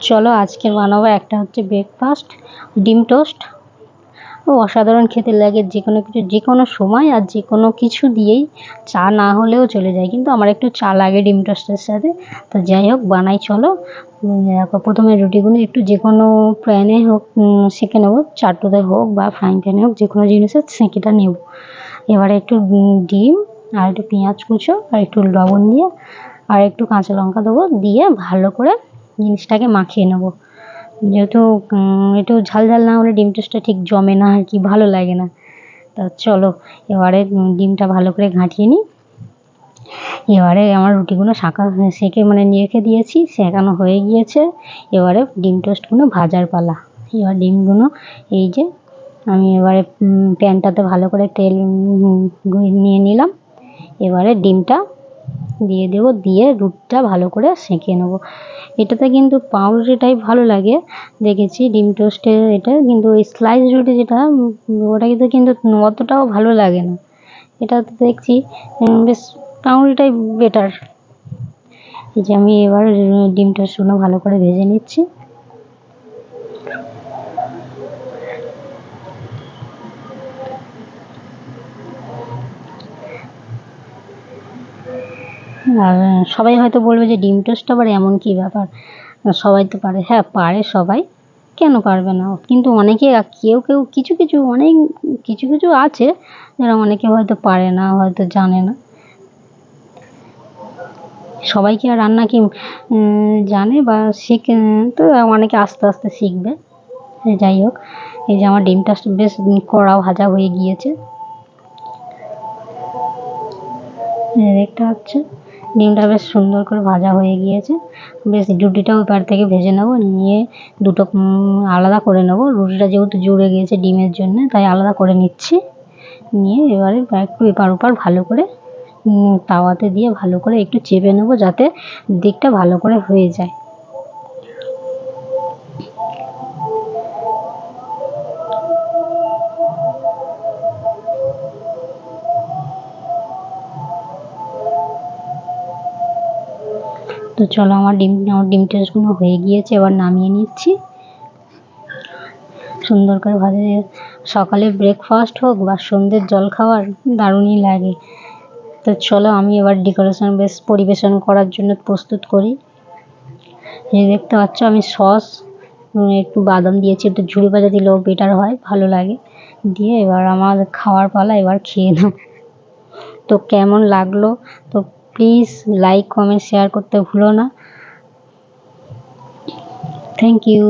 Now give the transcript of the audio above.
চলো আজকে বানাবো একটা হচ্ছে ব্রেকফাস্ট ডিম টোস্ট ও, অসাধারণ খেতে লাগে যে কোনো কিছু, যে কোনো সময় আর যে কোনো কিছু দিয়েই চা না হলেও চলে যায়। কিন্তু আমার একটু চা লাগে ডিম টোস্টের সাথে। তো যাই হোক, বানাই, চলো। প্রথমে রুটিগুলো একটু যে কোনো প্যানে হোক সেঁকে নেব। চাটুতে হোক বা ফ্রাইং প্যানে হোক, যে কোনো জিনিসের সেঁকেটা নেব। এবারে একটু ডিম আর একটু পেঁয়াজ কুচো আর একটু লবণ দিয়ে আর একটু কাঁচা লঙ্কা দেবো। দিয়ে ভালো করে জিনিসটাকে মাখিয়ে নেব। যেহেতু একটু ঝাল ঝাল না হলে ডিম টোস্টটা ঠিক জমে না আর কি, ভালো লাগে না। তা চলো, এবারে ডিমটা ভালো করে ঘাঁটিয়ে নিই। এবারে আমার রুটিগুলো শাঁকা সেঁকে মানে রেখে দিয়েছি, সেঁকানো হয়ে গিয়েছে। এবারে ডিম টোস্টগুলো ভাজার পালা। এবার ডিমগুলো, এই যে, আমি এবারে প্যানটাতে ভালো করে তেল নিয়ে নিলাম। এবারে ডিমটা দিয়ে দেবো, দিয়ে রুটটা ভালো করে সেঁকে নেব। এটাতে কিন্তু পাউরুটিটাই ভালো লাগে। দেখেছি ডিম টোস্টের এটা কিন্তু ওই স্লাইস রুটি যেটা, ওটা কিন্তু কিন্তু অতটাও ভালো লাগে না। এটা দেখছি বেশ পাউরুটিটাই বেটার এই যে আমি এবার ডিম টোস্টগুলো ভালো করে ভেজে নিচ্ছি। আর সবাই হয়তো বলবে যে ডিম টোস্ট আবার এমন কী ব্যাপার? সবাই তো পারে। হ্যাঁ পারে সবাই। কেন পারবে না? কিন্তু অনেকে কেউ কেউ, কিছু কিছু, অনেক, কিছু কিছু আছে যারা অনেকে হয়তো পারে না, হয়তো জানে না। সবাই কি আর রান্না কি জানে বা শিখে? তো অনেকে আস্তে আস্তে শিখবে। যাই হোক, এই যে আমার ডিমটা বেশ কড়া ভাজা হয়ে গিয়েছে। দেখতে পাচ্ছ ডিমটা বেশ সুন্দর করে ভাজা হয়ে গিয়েছে। বেশ রুটিটাও এপার থেকে ভেজে নেব, নিয়ে দুটো আলাদা করে নেব। রুটিটা যেহেতু জুড়ে গিয়েছে ডিমের জন্য, তাই আলাদা করে নিচ্ছি। নিয়ে এবারে একটু এপার ওপার ভালো করে তাওয়াতে দিয়ে ভালো করে একটু চেপে নেব যাতে দিকটা ভালো করে হয়ে যায়। তো চলো আমার ডিম আমার ডিম টেস্টগুলো হয়ে গিয়েছে, এবার নামিয়ে নিচ্ছি। সুন্দর করে ভাজা সকালে ব্রেকফাস্ট হোক বা সন্ধ্যের জল খাওয়ার, দারুণই লাগে। তো চলো আমি এবার ডেকোরেশন বেশ পরিবেশন করার জন্য প্রস্তুত করি। এই দেখতে পাচ্ছ, আমি সস একটু বাদাম দিয়েছি, একটু ঝুড়ি ভাজা দিলেও বেটার হয়, ভালো লাগে। দিয়ে এবার আমার খাওয়ার পালা এবার খেয়ে নেব তো কেমন লাগল? তো প্লিজ লাইক কমেন্ট শেয়ার করতে ভুলো না। Thank you